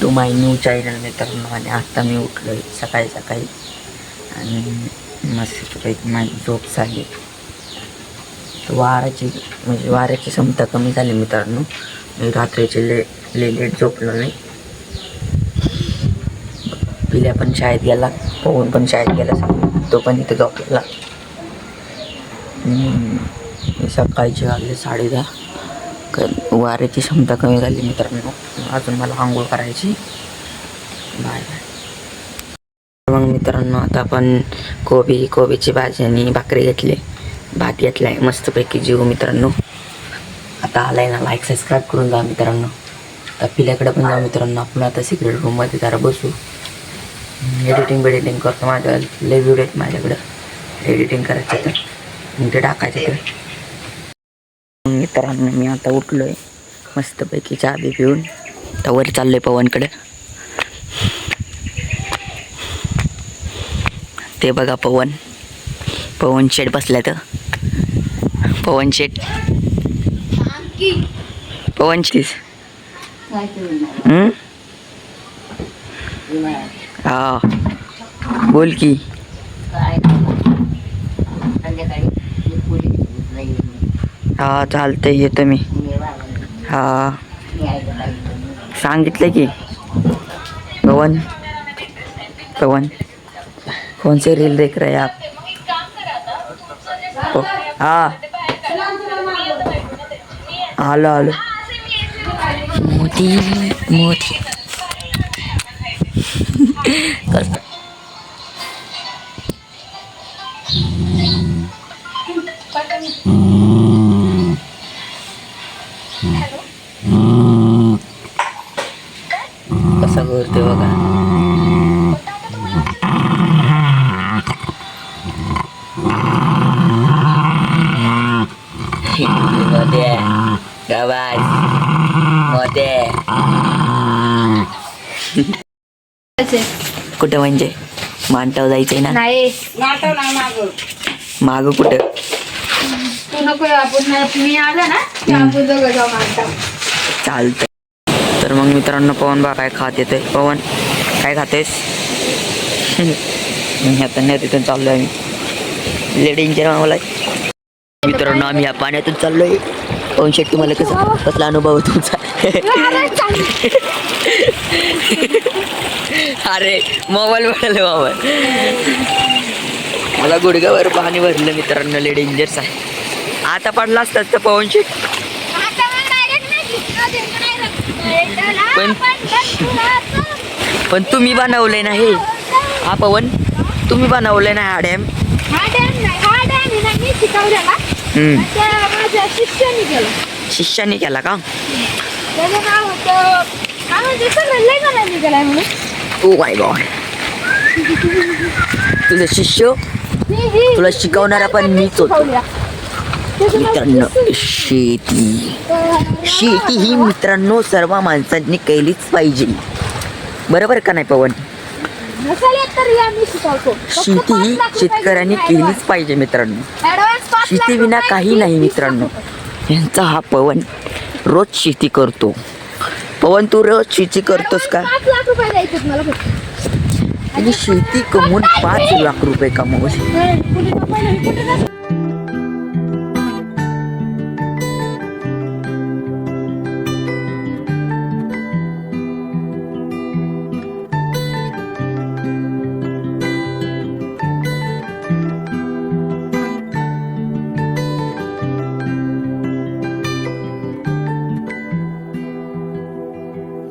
To my new channel मित्रांनो आणि आत्ता मी उठलो आहे सकाळी सकाळी. आणि मस्त माझी झोप झाली. वाराची म्हणजे वाऱ्याची क्षमता कमी झाली मित्रांनो. मी रात्रीचे ले ले लेट झोपलो नाही. पिल्या पण शाळेत गेला पवन पण शाळेत गेला तो पण इथे झोपलेला सकाळचे वाजले साडे दहा वाऱ्याची क्षमता कमी झाली मित्रांनो. अजून मला आंघोळ करायची. Bye bye. मग मित्रांनो आता आपण कोबी कोबीची भाजी आणि भाकरी घेतली. भात घेतला आहे मस्तपैकी जीव मित्रांनो. आता आलाय ना लाईक सबस्क्राईब करून जा मित्रांनो. आता पिल्याकडे पण जाऊ मित्रांनो. आपण आता सिक्रेट रूममध्ये जरा बसू. एडिटिंग बेडिटिंग करतो माझ्या लय व्हिडिओ आहेत माझ्याकडं. एडिटिंग करायचं तर. मग ते टाकायचं तर. मित्रांनो मी आता उठलोय. मस्तपैकी चहा बी पिऊन. आता वर चाललोय पवनकडे. ते बघा पवन. पवन शेट बसल्या तर पवन शेट पवन शेट हा. बोल की. हा, चालतंय, येतो मी. हा. सांगितलं की. पवन पवन कौन से रील देख रहे हैं आप? हाँ. आलो आलो. मोदी मोदी कसं कसं करते बघा मध्ये गवासमध्ये कुठं म्हणजे? मांडव जायचंय ना? नाही. नाटव नाही माग माग कुठं? तू नको आपण मी आलं ना की आपण दोघं जाऊ मागता चालतंय. तर मग मित्रांनो पवन बा काय खात येतोय? पवन काय खातेस? आता नाही तिथून चाललोय आम्ही लेडींच्या मामाला मित्रांनो आम्ही या पाण्यातून चाललोय. पवन शेट तुम्हाला कसा कसला अनुभव तुमचा? अरे मोबाईल भरले बाबा. मला गुडघ्यावर पाणी भरलं मित्रांनो लेडी डेंजरस आहे आता पडला असतात तर पवन शेट पण पण तुम्ही बनवलंय ना हे हा पवन तुम्ही बनवले ना हा डॅम. शिष्याने केला का? Oh my God. तुझं शिष्य? तुला शिकवणारा पण मीच होतो. मित्रांनो शेती. शेती ही मित्रांनो सर्व माणसांनी केलीच पाहिजे. बरोबर का नाही पवन? शेती ही शेतकऱ्यांनी केलीच पाहिजे मित्रांनो. शेती विना काही नाही मित्रांनो. यांचा हा पवन रोज शेती करतो. पवन तू रोज शेती करतोस का? आणि शेती कमवून पाच लाख रुपये कमवू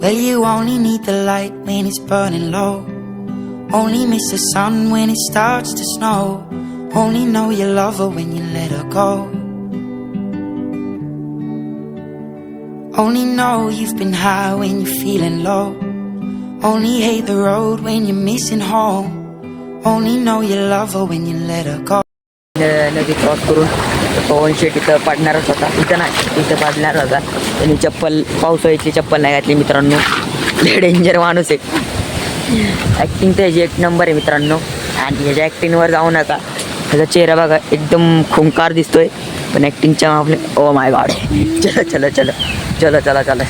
Well, you only need the light when it's burning low. Only miss the sun when it starts to snow. Only know you love her when you let her go. Only know you've been high when you're feeling low. Only hate the road when you're missing home. Only know you love her when you let her go. नदी cross करून पवन शेट इथं पाडणारच होता. इथं नाही इथं पाडणार होता. त्यांनी चप्पल पावसाळ्याची चप्पल नाही घातली मित्रांनो. लय डेंजर माणूस आहे. ॲक्टिंग त्याची एक नंबर आहे मित्रांनो. आणि ह्याच्या ॲक्टिंगवर जाऊ नका. त्याचा चेहरा बघा एकदम खुंकार दिसतोय. पण ॲक्टिंगच्या आपले ओ oh माय गॉड चलो चलो चलो. चलो चला चला.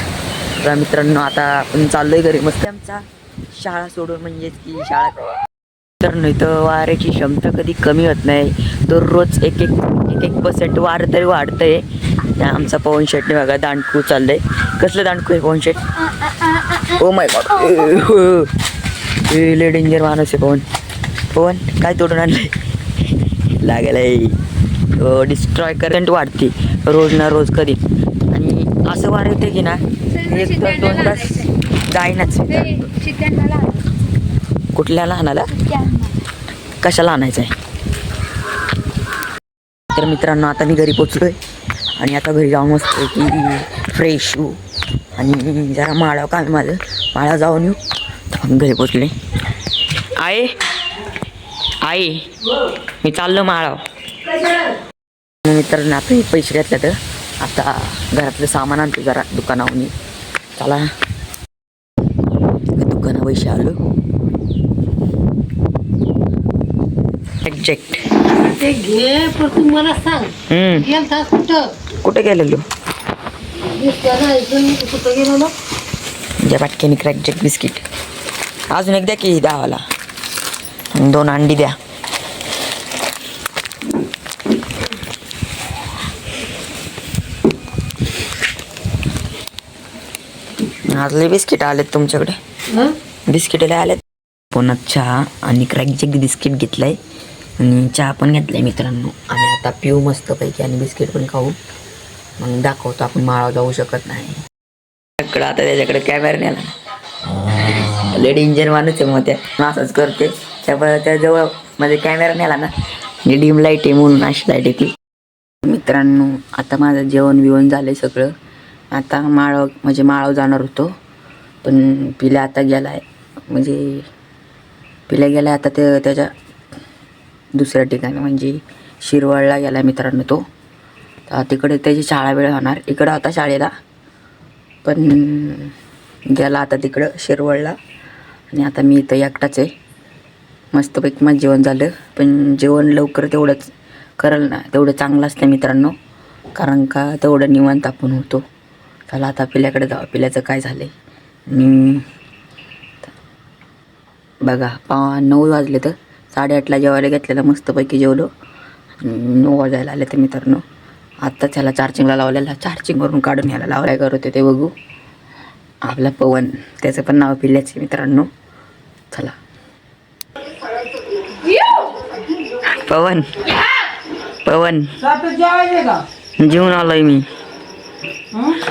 तर मित्रांनो आता आपण चाललोय घरी. मस्त आमचा. शाळा सोडून म्हणजेच की शाळा मित्रांनो इथं वाऱ्याची क्षमता कधी कमी होत नाही. दररोज एक एक एक एक पर्सेंट वारं तरी वाढतंय. त्या आमचा पवन शेटने बघा दांडकू चाललंय. कसलं दांडकू आहे पवन शेट? ओ माय गॉड ले डेंजर माणूस आहे पवन. पवन काय तोडून आणलंय? लागेल डिस्ट्रॉय करंट वाढते रोज ना रोज कधी. आणि असं वार येते की ना एक तास दोन तास जाईनाच कुठल्या लहानाला? कशाला आणायचं आहे? तर मित्रांनो आता मी घरी पोचलोय. आणि आता घरी जाऊन मस्त की फ्रेश येऊ आणि जरा माळा काय माझं. माळा जाऊन येऊ. तर घरी पोचले आहे आई मी चाललो माळाव. मित्रांनो आता हे पैसे घेतले तर आता घरातलं सामान आणतो जरा दुकानावरून. चला. दुकाना पैसे आलो. एक्झॅक्ट ते घे पण तू मला सांग. गेलतास कुठं? कुठे गेलेलो? कुठं गेलो ज्या पाटक्याने क्रॅक जॅक बिस्किट. अजून एक द्या की आणि दोन अंडी द्या. आज लय बिस्किट आलेत तुमच्याकडे? बिस्किट आलेत. पुन्हा चहा आणि क्रॅक जॅक बिस्किट घेतलंय. आणि चहा पण घेतलाय मित्रांनो. आणि आता पिऊ मस्तपैकी आणि बिस्किट पण खाऊ. मग दाखवतो आपण माळा जाऊ शकत नाही. त्याकडं आता त्याच्याकडे कॅमेरा नेला लेडी इंजिन माणूस आहे मग त्या. असंच करते त्यामुळे त्याजवळ माझे कॅमेरा नेला ना. डीम लाइट आहे म्हणून अशी लाइट येते. मित्रांनो आता माझं जेवण बिवण झालंय सगळं. आता माळव म्हणजे माळव जाणार होतो. पण पिल्या आता गेलाय. म्हणजे पिल्या गेलाय आता ते त्याच्या दुसऱ्या ठिकाणी म्हणजे शिरवळला गेला मित्रांनो तो. तर तिकडे त्याची शाळा वेळ होणार. इकडं होता शाळेला पण गेला आता तिकडं शिरवळला आणि आता मी इथं एकटाच आहे. मस्तपैकी माझं जेवण झालं. पण जेवण लवकर तेवढंच करल ना. तेवढं चांगलं असतं मित्रांनो. कारण का तेवढं निवांत आपण होतो. चला आता पिल्याकडे जाऊ. पिल्याचं काय झालं आहे बघा पा नऊ वाजले तर साडेआठला जेवायला घेतलेलं मस्तपैकी जेवलो. नऊ वाजायला आले तर मित्रांनो. आत्ता त्याला चार्जिंगला लावलेला. चार्जिंगवरून काढून ह्याला लावलाय करत होते ते बघू. आपला पवन. त्याचं पण नाव पिल्याचे मित्रांनो. चला. पवन. पवन. जेवून आलोय मी.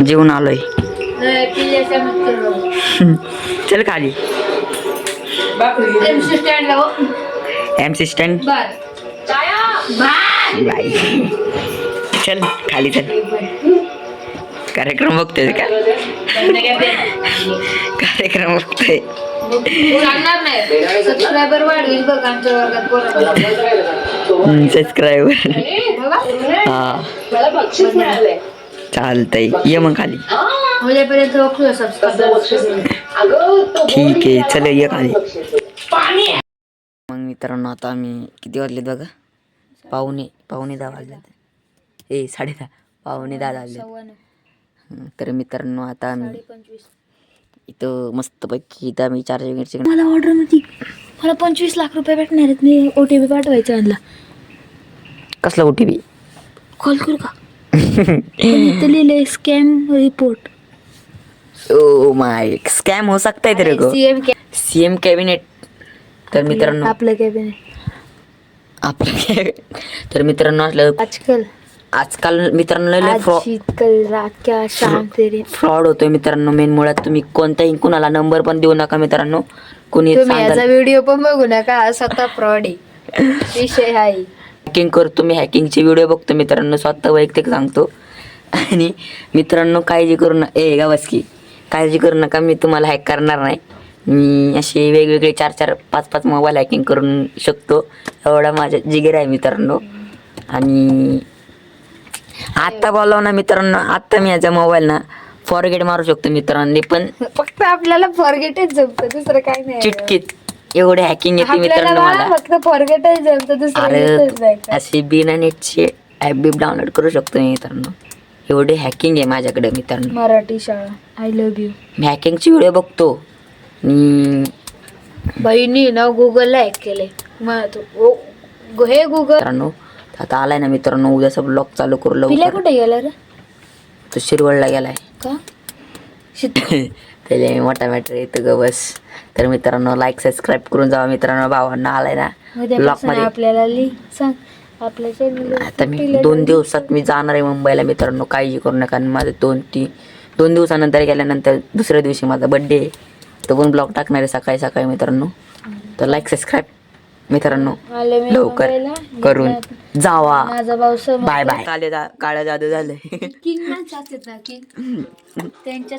जेवून आलोय. चल खाली. एम सिस्टंट बाई चल खाली चल। कार्यक्रम बघतोय का? कार्यक्रम बघतोय. सांगणार नाही. सबस्क्रायबर वाढवेल बघ आमच्या वर्गात पोरांना. सबस्क्राईबर हा. चालतंय. ये मग खाली. उद्यापर्यंत बघतोय सबस्क्रायबर ठीक आहे चल ये खाली. मित्रांनो आता आम्ही किती वाजलेत बघा? पावणे पावणे दहा वाजले ए साडे दहा. पावणे दहा हं, तर मित्रांनो आता आम्ही इथं मस्तपैकी इथं आम्ही गिर्जिंग मला ऑर्डरमध्ये मला पंचवीस लाख रुपये भेटणार आहेत. मी ओ टी पी पाठवायचा आणला कसला ओ टी पी कॉल करू का? इथं लिहिलंय scam report oh my scam हो सकता है तेरे को सीएम सीएम कॅबिनेट तर मित्रांनो आपलं कॅबिनेट आपलं तर मित्रांनो असलं आजकाल आजकाल मित्रांनो फ्रॉड होतोय मित्रांनो मेन मुळात. तुम्ही कोणताही कुणाला नंबर पण देऊ नका मित्रांनो. कुणी तुम्ही याचा व्हिडिओ पण बघू नका. स्वतः फ्रॉड आहे. विषय आहे. हॅकिंग करतो मी हॅकिंगचे व्हिडिओ बघतो मित्रांनो. स्वतः वैयक्तिक सांगतो. आणि मित्रांनो काळजी करू नका ए गावस्की. काळजी करू नका. मी तुम्हाला हॅक करणार नाही. मी असे वेगवेगळे चार चार पाच पाच मोबाईल हॅकिंग करून शकतो. एवढा माझ्या जिगेर आहे मित्रांनो. आणि आत्ता बोलाव ना मित्रांनो आत्ता मी याचा मोबाईल ना फॉरगेट मारू शकतो मित्रांनी पण फक्त आपल्याला फॉरगेटच जमतं दुसरं काय नाही. चिटकीत एवढे हॅकिंग येते मित्रांनो मला. फक्त फॉरगेटच जमतं दुसरं. असे बिना नेटचे ॲप बीप डाउनलोड करू शकतो मी मित्रांनो. एवढे हॅकिंग आहे माझ्याकडे मित्रांनो. मराठी शाळा आय लव्ह यू मी हॅकिंगची व्हिडिओ बघतो. आणि बहिणी ना गुगलला हॅक केलंय. मग हे गुगल मित्रांनो आता आलाय ना मित्रांनो उद्याचा ब्लॉग चालू करू लवकर. कुठे गेला रे? तो शिरवळला गेलाय. का? मी मोठा मॅटर येतं ग बस. तर मित्रांनो लाईक सबस्क्राईब करून जावा मित्रांनो भावांना आलाय ना ब्लॉग उद्यापासून मध्ये. आपल्याला सांग. आपल्या आता मी दोन दिवसात मी जाणार आहे मुंबईला मित्रांनो काळजी करू नका. माझं दोन ती दोन दिवसानंतर गेल्यानंतर दुसऱ्या दिवशी माझा बड्डे आहे. तो पण ब्लॉग टाकणार आहे सकाळी सकाळी मित्रांनो. तर लाईक सबस्क्राईब मित्रांनो. लवकर. करून जावा. माझा भाऊ बाय बाय काळे जा काळ्या जादू किंग ना किंग. त्यांच्या.